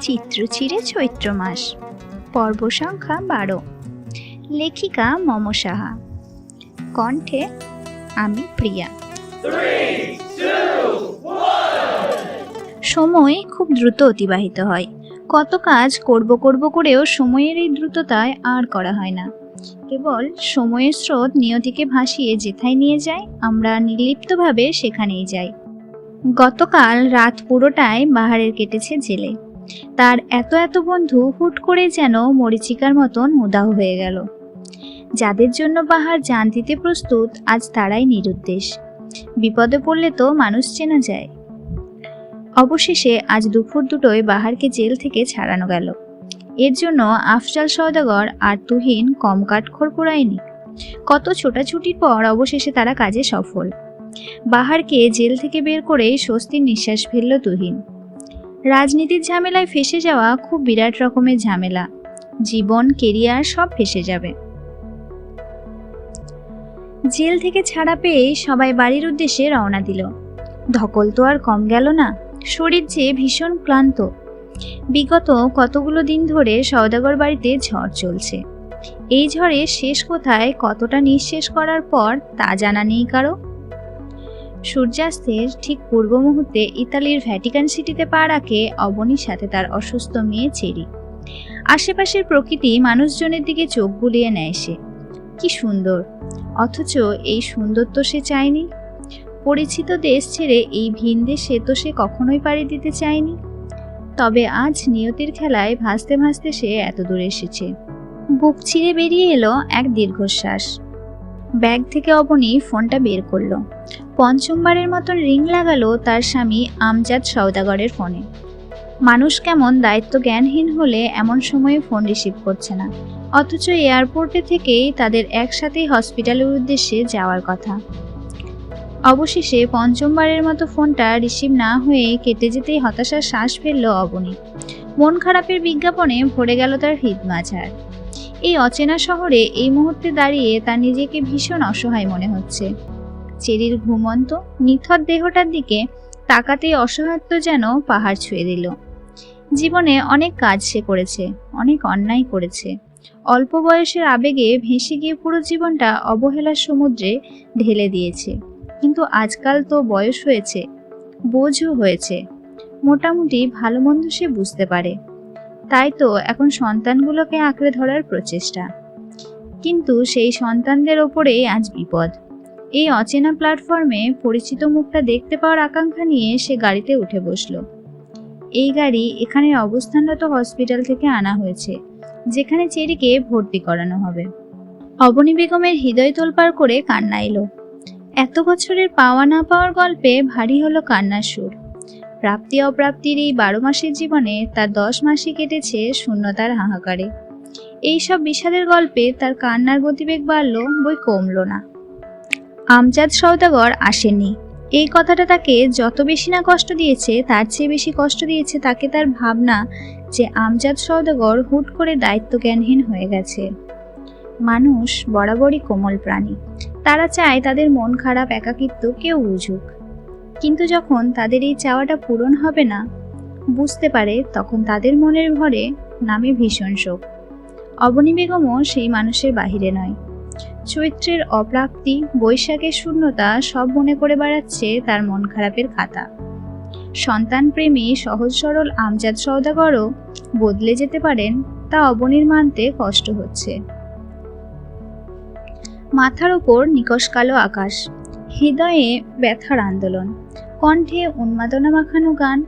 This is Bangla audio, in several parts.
চিত্রচিরে চৈত্র মাস। পর্ব সংখ্যা বারো। লেখিকা মম সাহা। কণ্ঠে আমি প্রিয়া। সময় খুব দ্রুত অতিবাহিত হয়। কত কাজ করব করব করেও সময়ের এই দ্রুততায় আর করা হয় না। কেবল সময়ের স্রোত নিয়তিকে ভাসিয়ে যেথায় নিয়ে যায়, আমরা নির্লিপ্তভাবে সেখানেই যাই। গতকাল রাত পুরোটায় বাহারের কেটেছে জেলে। তার এত এত বন্ধু হুট করে যেন মরিচিকার মতন উদাহ হয়ে গেল। যাদের জন্য বাহার জান দিতে প্রস্তুত, আজ তারাই নিরুদ্দেশ। বিপদে পড়লে তো মানুষ চেনা যায়। অবশেষে আজ দুপুর দুটোয় বাহারকে জেল থেকে ছাড়ানো গেল। এর জন্য আফজাল সওদাগর আর তুহিন কম কাঠখড় পোড়ায়নি। কত ছোটাছুটির পর অবশেষে তারা কাজে সফল। বাহারকে জেল থেকে বের করে স্বস্তির নিঃশ্বাস ফেলল তুহিন। রাজনীতির ঝামেলায় ফেসে যাওয়া খুব বিরাট রকমের ঝামেলা। জীবন, কেরিয়ার সব ফেসে যাবে। জেল থেকে ছাড়া পেয়ে সবাই বাড়ির উদ্দেশ্যে রওনা দিল। ধকল তো আর কম গেল না। শরীর যে ভীষণ ক্লান্ত। বিগত কতগুলো দিন ধরে সওদাগর বাড়িতে ঝড় চলছে। এই ঝড়ে শেষ কোথায়, কতটা নিঃশেষ করার পর তা জানা নেই কারও। সূর্যাস্তের ঠিক পূর্ব মুহূর্তে ইতালির ভ্যাটিকান সিটিতে পা রাখে অবনীর সাথে তার অসুস্থ মেয়ে চেরি। আশেপাশের প্রকৃতি মানুষজনের দিকে চোখ বুলিয়ে নেয় সে। কি সুন্দর। অথচ এই সুন্দর তো সে চায়নি। পরিচিত দেশ ছেড়ে এই ভিন দেশে তো সে কখনোই পাড়ি দিতে চায়নি। তবে আজ নিয়তির খেলায় ভাসতে ভাসতে সে এত দূরে এসেছে। বুক ছিঁড়ে বেরিয়ে এলো এক দীর্ঘশ্বাস। ব্যাগ থেকে অবনী ফোনটা বের করল। পঞ্চমবারের মতন রিং লাগালো তার স্বামী আমজাদ সওদাগরের ফোনে। মানুষ কেমন দায়িত্ব জ্ঞানহীন হলে এমন সময়ে ফোন রিসিভ করছে না। অথচ এয়ারপোর্টে থেকেই তাদের একসাথেই হসপিটালের উদ্দেশ্যে যাওয়ার কথা। অবশেষে পঞ্চমবারের মতো ফোনটা রিসিভ না হয়ে কেটে যেতেই হতাশার শ্বাস ফেলল অবনী। মন খারাপের বিজ্ঞাপনে ভরে গেল তার হৃদ মাঝার এই অচেনা শহরে এই মুহূর্তে দাঁড়িয়ে তার নিজেকে ভীষণ অসহায় মনে হচ্ছে। চেরির ঘুমন্ত, নিথর দেহটার দিকে তাকাতেই অসহায়ত্ব যেন পাহাড় ছুঁয়ে দিল। জীবনে অনেক কাজ সে করেছে, অনেক অন্যায় করেছে। অল্প বয়সের আবেগে ভেসে গিয়ে পুরো জীবনটা অবহেলার সমুদ্রে ঢেলে দিয়েছে। কিন্তু আজকাল তো বয়স হয়েছে, বোঝও হয়েছে। মোটামুটি ভালো মন্দ সে বুঝতে পারে। তাই তো এখন সন্তানগুলোকে আঁকড়ে ধরার প্রচেষ্টা। কিন্তু সেই সন্তানদের ওপরেই আজ বিপদ। এই অচেনা প্ল্যাটফর্মে পরিচিত মুখটা দেখতে পাওয়ার আকাঙ্ক্ষা নিয়ে সে গাড়িতে উঠে বসল। এই গাড়ি এখানে অবস্থানরত হসপিটাল থেকে আনা হয়েছে, যেখানে চেরিকে ভর্তি করানো হবে। অবনী বেগমের হৃদয় তোলপাড় করে কান্না এলো। এত বছরের পাওয়া না পাওয়ার গল্পে ভারী হলো কান্নার সুর। প্রাপ্তি অপ্রাপ্তির এই বারো মাসের জীবনে তার দশ মাসই কেটেছে শূন্যতার হাহাকারে। এইসব বিষাদের গল্পে তার কান্নার গতিবেগ বাড়ল বই কমলো না। আমজাদ সওদাগর আসেনি এই কথাটা তাকে যত বেশি না কষ্ট দিয়েছে, তার চেয়ে বেশি কষ্ট দিয়েছে তাকে তার ভাবনা যে আমজাদ সওদাগর হুট করে দায়িত্ব জ্ঞানহীন হয়ে গেছে। মানুষ বরাবরই কোমল প্রাণী। তারা চায় তাদের মন খারাপ, একাকিত্ব কেউ বুঝুক। কিন্তু যখন তাদের এই চাওয়াটা পূরণ হবে না, বুঝতে পারে তখন তাদের মনের ভরে নামে ভীষণ শোক। অবনী বেগমও সেই মানুষের বাহিরে নয়। চৈত্রের অপ্রাপ্তি, বৈশাখের শূন্যতা সব মনে করে বেড়াচ্ছে তার মন খারাপের খাতা। সন্তান প্রেমী, সহজ সরল আমজাদ সওদাগরও বদলে যেতে পারেন তা অবনীর মানতে কষ্ট হচ্ছে। মাথার ওপর নিকশ কালো আকাশ, হৃদয়ে ব্যথার আন্দোলন, কণ্ঠে উন্মাদনা মাখানো গান,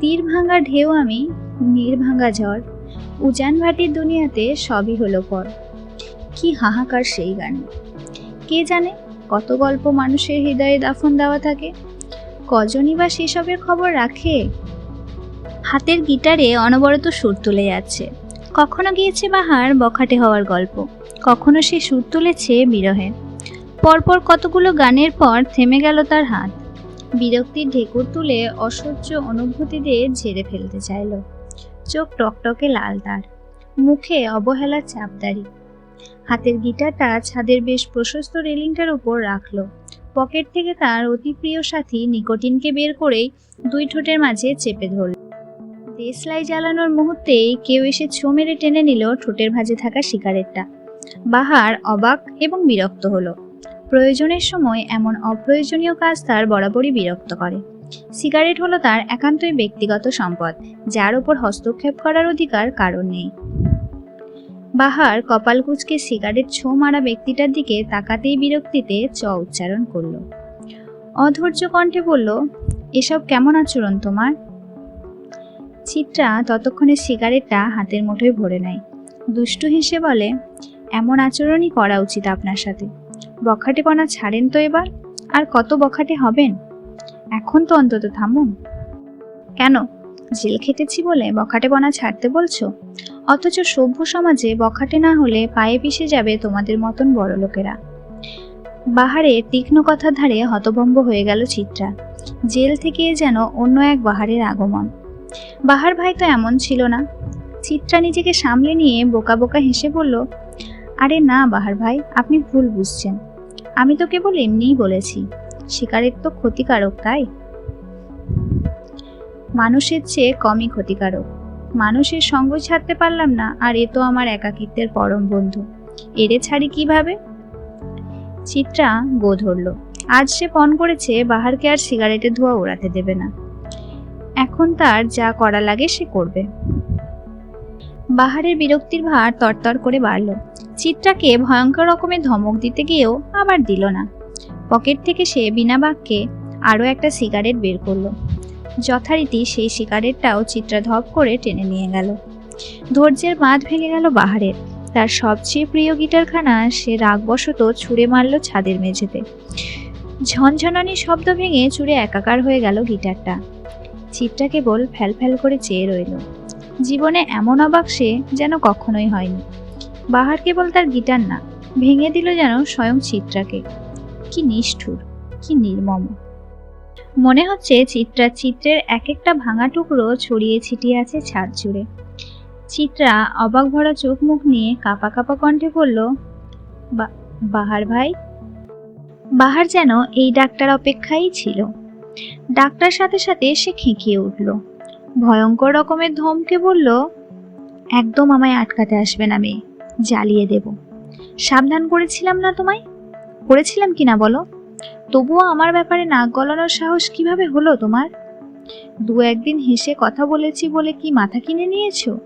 তীর ভাঙা ঢেউ আমি নির্ভাঙা ঝড়, উজান ভাটির দুনিয়াতে সবই হলো পর। কি হাহাকার সেই গান? কে জানে কত গল্প মানুষের হৃদয়ে দাফন দেওয়া থাকে? কজনই বা সেসবের খবর রাখে? হাতের গিটারে অনবরত সুর তুলে যাচ্ছে। কখনো গিয়েছে বাহার বখাটে হওয়ার গল্প, কখনো সে সুর তুলেছে বিরহে। পরপর কতগুলো গানের পর থেমে গেল তার হাত। বিরক্তির ঢেকুর তুলে অসহ্য অনুভূতি দিয়ে ঝেড়ে ফেলতে চাইল। চোখ টকটকে লাল তার, মুখে অবহেলার চাপদারি হাতের গিটারটা ছাদের বেশ প্রশস্ত রেলিংটার উপর রাখল। পকেট থেকে তার অতি প্রিয় সাথী নিকোটিনকে বের করেই দুই ঠোঁটের মাঝে চেপে ধরল। দেশলাই জ্বালানোর মুহূর্তেই কেউ এসে ছো মেরে টেনে নিল ঠোঁটের ভাঁজে থাকা সিগারেটটা বাহার অবাক এবং বিরক্ত হলো। প্রয়োজনের সময় এমন অপ্রয়োজনীয় কাজ তার বরাবরই বিরক্ত করে। সিগারেট হলো তার একান্তই ব্যক্তিগত সম্পদ, যার উপর হস্তক্ষেপ করার অধিকার কারণ নেই। বাহার কপাল কুচকে সিগারেট ছো মারা ব্যক্তিটার দিকে তাকাতেই বিরক্তিতে চ উচ্চারণ করল। অধৈর্য কণ্ঠে বলল, এসব কেমন আচরণ তোমার? চিত্রা ততক্ষণে সিগারেটটা হাতের মুঠোয় ভরে নেয়। দুষ্টু হেসে বলে, এমন আচরণই করা উচিত আপনার সাথে। বখাটে বখাটেপনা ছাড়েন তো এবার। আর কত বখাটে হবেন? এখন তো অন্তত থামুন। কেন? জেল খেটেছি বলে বখাটে বনা ছাড়তে বলছো? অথচ সভ্য সমাজে বখাটে না হলে পায়ে পিষে যাবে তোমাদের মতন বড় লোকেরা। বাহারে তীক্ষ্ণ কথার ধারে হতভম্ব হয়ে গেল চিত্রা। জেল থেকে যেন অন্য এক বাহারের আগমন। বাহার ভাই তো এমন ছিল না। চিত্রা নিজেকে সামলে নিয়ে বোকা বোকা হেসে বলল, আরে না বাহার ভাই, আপনি ভুল বুঝছেন। আমি তো কেবল এমনিই বলেছি। শিকারের তো ক্ষতিকারক, তাই? মানুষের চেয়ে কমই ক্ষতিকারক। মানুষের সঙ্গ ছাড়তে পারলাম না, আর এ তো আমার একাকিত্বের পরম বন্ধু। এরে ছাড়ি কীভাবে? চিত্রা গো ধরল। আজ সে পণ করেছে, বাহারকে আর সিগারেটের ধোঁয়া ওড়াতে দেবে না। এখন তার যা করা লাগে সে করবে। বাহারের বিরক্তির ভার তরতর করে বাড়ল। চিত্রাকে ভয়ঙ্কর রকমের ধমক দিতে গিয়েও আবার দিল না। পকেট থেকে সে বিনা বাক্যে আরও একটা সিগারেট বের করল। যথারীতি সেই শিকারেরটাও চিত্রা ধপ করে টেনে নিয়ে গেল। ধৈর্যের বাঁধ ভেঙে গেল বাহারের। তার সবচেয়ে প্রিয় গিটারখানা সে রাগবশত ছুঁড়ে মারল ছাদের মেঝেতে। ঝনঝনানি শব্দ ভেঙে চুড়ে একাকার হয়ে গেল গিটারটা। চিত্রা কেবল ফ্যাল ফ্যাল করে চেয়ে রইল। জীবনে এমন অবাক সে যেন কখনোই হয়নি। বাহার কেবল তার গিটার না, ভেঙে দিল যেন স্বয়ং চিত্রাকে। কি নিষ্ঠুর, কি নির্মম। মনে হচ্ছে চিত্রা চিত্রের এক একটা ভাঙা টুকরো ছড়িয়ে ছিটিয়ে আছে ছাদ জুড়ে। চিত্রা অবাক ভরা চোখ মুখ নিয়ে কাপা কাপা কণ্ঠে বলল, "বা- বাহার ভাই? বাহার যেন এই ডাক্তার অপেক্ষাই ছিল। ডাক্তার সাথে সাথে সে খেঁকিয়ে উঠল। ভয়ঙ্কর রকমের ধমকে বলল, একদম আমায় আটকাতে আসবে না মেয়ে, জ্বালিয়ে দেব। সাবধান করেছিলাম না তোমায়? করেছিলাম কিনা বলো? তবুও আমার ব্যাপারে নাক গলানোর সাহস কীভাবে হলো তোমার? দু একদিন হেসে কথা বলেছি বলে কি মাথা কিনে নিয়েছো?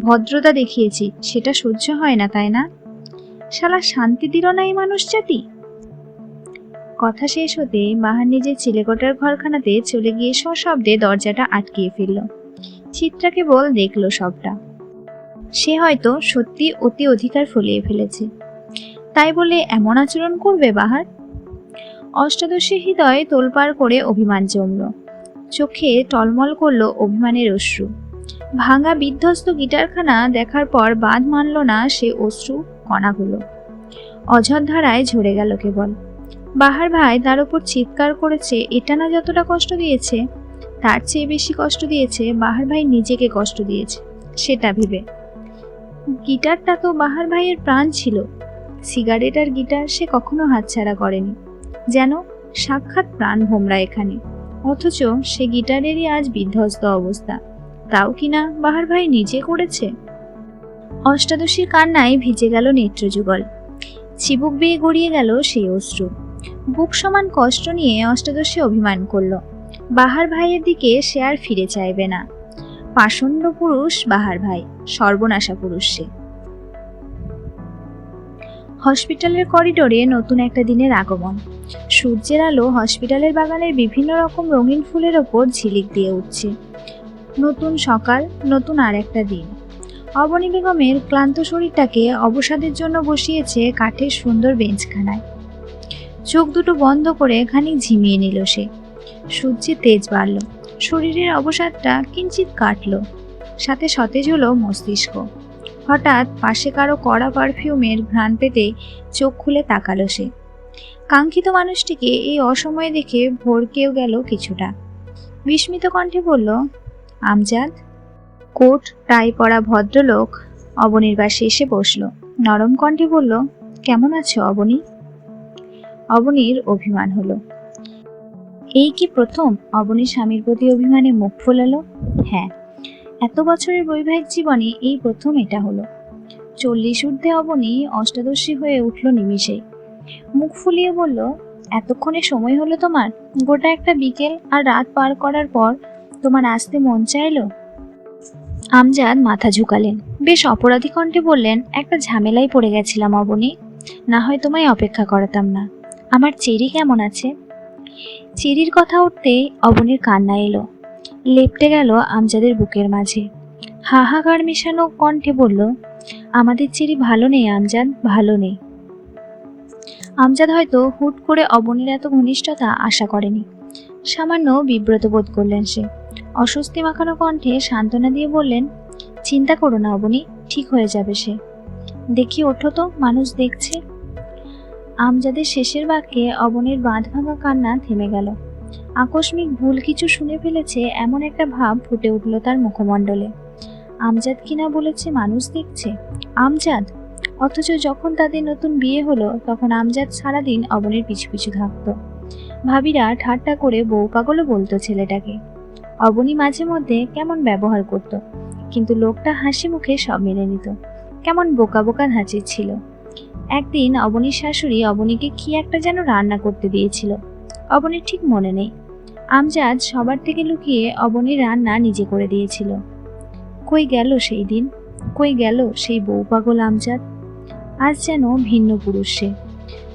ভদ্রতা দেখিয়েছি, সেটা সহ্য হয় না, তাই না? শালা শান্তি দিল না এই মানুষ জাতি? কথা শেষ হতে বাহার নিজের চিলেকোটার ঘরখানাতে চলে গিয়ে সশব্দে দরজাটা আটকিয়ে ফেলল। চিত্রা কেবল দেখল সবটা। সে হয়তো সত্যি অতি অধিকার ফলিয়ে ফেলেছে। তাই বলে এমন আচরণ করবে বাহার? অষ্টাদশী হৃদয় তোলপাড় করে অভিমান জমল। চোখে টলমল করল অভিমানের অশ্রু। ভাঙা বিধ্বস্ত গিটারখানা দেখার পর বাঁধ মানল না সে অশ্রু, কণাগুলো। অঝর ধারায় ঝরে গেল কেবল। বাহার ভাই তার উপর চিৎকার করেছে, এটা না যতটা কষ্ট দিয়েছে? তার চেয়ে বেশি কষ্ট দিয়েছে বাহার ভাই নিজেকে কষ্ট দিয়েছে, সেটা ভেবে। গিটারটা তো বাহার ভাইয়ের প্রাণ ছিল। সিগারেট আর গিটার সে কখনো হাতছাড়া করেনি। যেন সাক্ষাৎ প্রাণ ভোমরা এখানে। অথচ সে গিটারেরই আজ বিধ্বস্ত অবস্থা। তাও কিনা বাহার ভাই নিজে করেছে? অষ্টাদশীর কান্নায় ভিজে গেল নেত্রযুগল। চিবুক বেয়ে গড়িয়ে গেল সেই অশ্রু। বুক সমান কষ্ট নিয়ে অষ্টাদশী অভিমান করল। বাহার ভাইয়ের দিকে সে আর ফিরে চাইবে না। পাষণ্ড পুরুষ বাহার ভাই, সর্বনাশা পুরুষ সে। হসপিটালের করিডোরে নতুন একটা দিনের আগমন। সূর্যের আলো হসপিটালের বাগানের বিভিন্ন রকম রঙিন ফুলের ওপর ঝিলিক দিয়ে উঠছে। নতুন সকাল, নতুন আর একটা দিন। অবনী বেগমের ক্লান্ত শরীরটাকে অবসাদের জন্য বসিয়েছে কাঠের সুন্দর বেঞ্চখানায়। চোখ দুটো বন্ধ করে খানিক ঝিমিয়ে নিল সে। সূর্যের তেজ বাড়ল। শরীরের অবসাদটা কিঞ্চিত কাটল। সাথে সতেজ হলো মস্তিষ্ক। হঠাৎ পাশে কারও কড়া পারফিউমের ঘ্রাণ পেতে চোখ খুলে তাকালো সে। কাঙ্ক্ষিত মানুষটিকে এই অসময়ে দেখে ভরকেও গেল কিছুটা। বিস্মিত কণ্ঠে বলল, আমজাদ? কোট, টাই পরা ভদ্রলোক অবনীর পাশে এসে বসল। নরম কণ্ঠে বলল, কেমন আছো, অবনী? অবনীর অভিমান হলো। এই কি প্রথম অবনী স্বামীর প্রতি অভিমানে মুখ ফোলালো? হ্যাঁ। এত বছরের বৈবাহিক জীবনে এই প্রথম এটা হলো। চল্লিশ ঊর্ধ্বে অবনী অষ্টাদশী হয়ে উঠল নিমিষেই মুখ ফুলিয়ে বলল, এতক্ষণে সময় হলো তোমার? গোটা একটা বিকেল আর রাত পার করার পর তোমার আসতে মন চাইলো? আমজাদ মাথা ঝুঁকালেন। বেশ অপরাধী কণ্ঠে বললেন, একটা ঝামেলায় পড়ে গেছিলাম অবনী। না হয় তোমায় অপেক্ষা করাতাম না। আমার চেরি কেমন আছে? চেরির কথা উঠতেই অবনীর কান্না এলো। লেপটে গেল আমজাদের বুকের মাঝে। হাহাকার মেশানো কণ্ঠে বলল, আমাদের চেরি ভালো নেই, আমজাদ, ভালো নেই। আমজাদ হয়তো হুট করে অবনীর এত ঘনিষ্ঠতা আশা করেনি। সামান্য বিব্রত বোধ করলেন সে। অস্বস্তি মাখানো কণ্ঠে সান্ত্বনা দিয়ে বললেন, চিন্তা করো না অবনী, ঠিক হয়ে যাবে সে। দেখি ওঠো তো, মানুষ দেখছে। আমজাদের শেষের বাক্যে অবনের বাঁধ ভাঙা কান্না থেমে গেল। আকস্মিক ভুল কিছু শুনে ফেলেছে এমন একটা ভাব ফুটে উঠল তার মুখমণ্ডলে। আমজাদ কিনা বলেছে, মানুষ দেখছে? আমজাদ? অথচ যখন তাদের নতুন বিয়ে হলো, তখন আমজাদ সারাদিন অবনীর পিছু পিছু থাকত। ভাবিরা ঠাট্টা করে বউ পাগলও বলতো ছেলেটাকে। অবনী মাঝে মধ্যে কেমন ব্যবহার করত, কিন্তু লোকটা হাসি মুখে সব মেনে নিত। কেমন বোকা বোকা ধাঁচির ছিল। একদিন অবনীর শাশুড়ি অবনীকে কি একটা যেন রান্না করতে দিয়েছিল। অবনীর ঠিক মনে নেই। আমজাদ সবার থেকে লুকিয়ে অবনীর রান্না নিজে করে দিয়েছিল। কই গেল সেই দিন? কই গেল সেই বউ পাগল আমজাদ? আজ যেন ভিন্ন পুরুষ। সে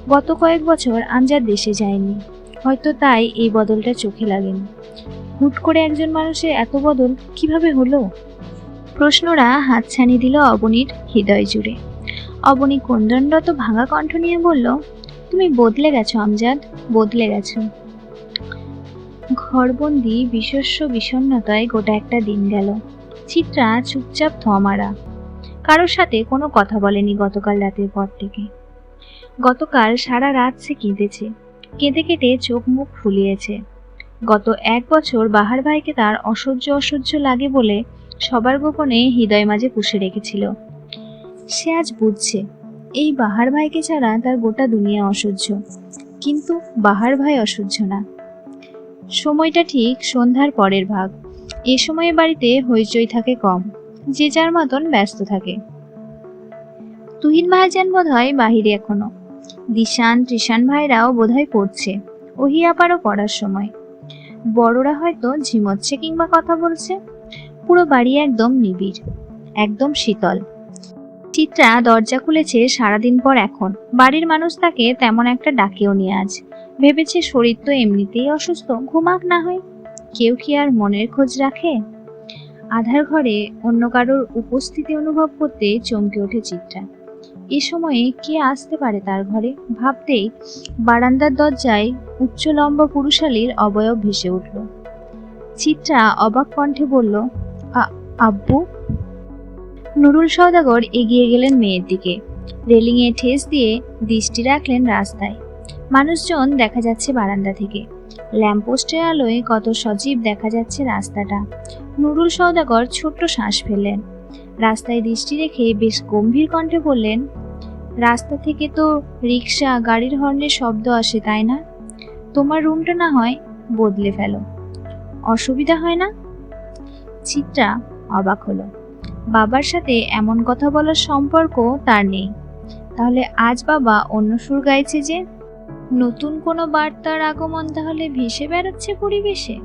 গত কয়েক বছর আমজাদ দেশে যায়নি। হয়তো তাই এই বদলটা চোখে লাগেনি। হুট করে একজন মানুষের এত বদল কীভাবে হলো? প্রশ্নরা হাতছানি দিল অবনীর হৃদয় জুড়ে। অবনী কোন্দণ্ডত ভাঙা কণ্ঠ নিয়ে বলল, তুমি বদলে গেছো আমজাদ, বদলে গেছো। ঘরবন্দি বিশ্বস্ব বিষণ্ণতায় গোটা একটা দিন গেল। চিত্রা চুপচাপ থমারা কারোর সাথে কোনো কথা বলেনি গতকাল রাতের পর থেকে। গতকাল সারা রাত সে কেঁদেছে। কেঁদে কেটে চোখ মুখ ফুলিয়েছে। গত এক বছর বাহার ভাইকে তার অসহ্য অসহ্য লাগে বলে সবার গোপনে হৃদয় মাঝে পুষে রেখেছিল। সে আজ বুঝছে, এই বাহার ভাইকে ছাড়া তার গোটা দুনিয়া অসহ্য। কিন্তু বাহার ভাই অসহ্য না। সময়টা ঠিক সন্ধ্যার পরের ভাগ। এ সময়ে বাড়িতে হইচই থাকে কম, যে যার মতন ব্যস্ত থাকে। তুহিন ভাইজান বোধ হয় বাহিরে এখনও। দিশান ত্রিশান ভাইরাও বোধহয় পড়ছে, ওহি আপারও পড়ার সময়। বড়রা হয়তো ঝিমোচ্ছে কিংবা কথা বলছে, পুরো বাড়ি একদম নিবিড়, একদম শীতল। চিত্রা দরজা খুলেছে সারাদিন পর এখন, বাড়ির মানুষ তাকে তেমন একটা ডাকেও নিয়ে আজ। ভেবেছে শরীর তো এমনিতেই অসুস্থ, ঘুমাক না হয়। কেউ কি আর মনের খোঁজ রাখে? আধার ঘরে অন্য কারোর উপস্থিতি অনুভব করতে চমকে ওঠে চিত্রা। এ সময়ে কে আসতে পারে তার ঘরে? ভাবতেই বারান্দার দরজায় উচ্চ লম্বা পুরুষালীর অবয়ব ভেসে উঠল। চিত্রা অবাক কণ্ঠে বলল আব্বু? নুরুল সওদাগর এগিয়ে গেলেন মেয়ের দিকে। রেলিংয়ে ঠেস দিয়ে দৃষ্টি রাখলেন রাস্তায়। মানুষজন দেখা যাচ্ছে বারান্দা থেকে। ল্যাম্পপোস্টের আলোয় কত সজীব দেখা যাচ্ছে রাস্তাটা। নুরুল সওদাগর ছোট্ট শ্বাস ফেললেন। রাস্তায় দৃষ্টি রেখে বেশ গম্ভীর কণ্ঠে বললেন, রাস্তা থেকে তো রিক্সা গাড়ির হর্নের শব্দ আসে, তাই না? তোমার রুমটা না হয় বদলে ফেলো। অসুবিধা হয় না? চিত্রা অবাক হলো। বাবার সাথে এমন কথা বলার সম্পর্ক তার নেই। তাহলে আজ বাবা অন্য সুর গাইছে যে নতুন কোনো বার্তার আগমন তাহলে ভেসে বেড়াচ্ছে পরিবেশে?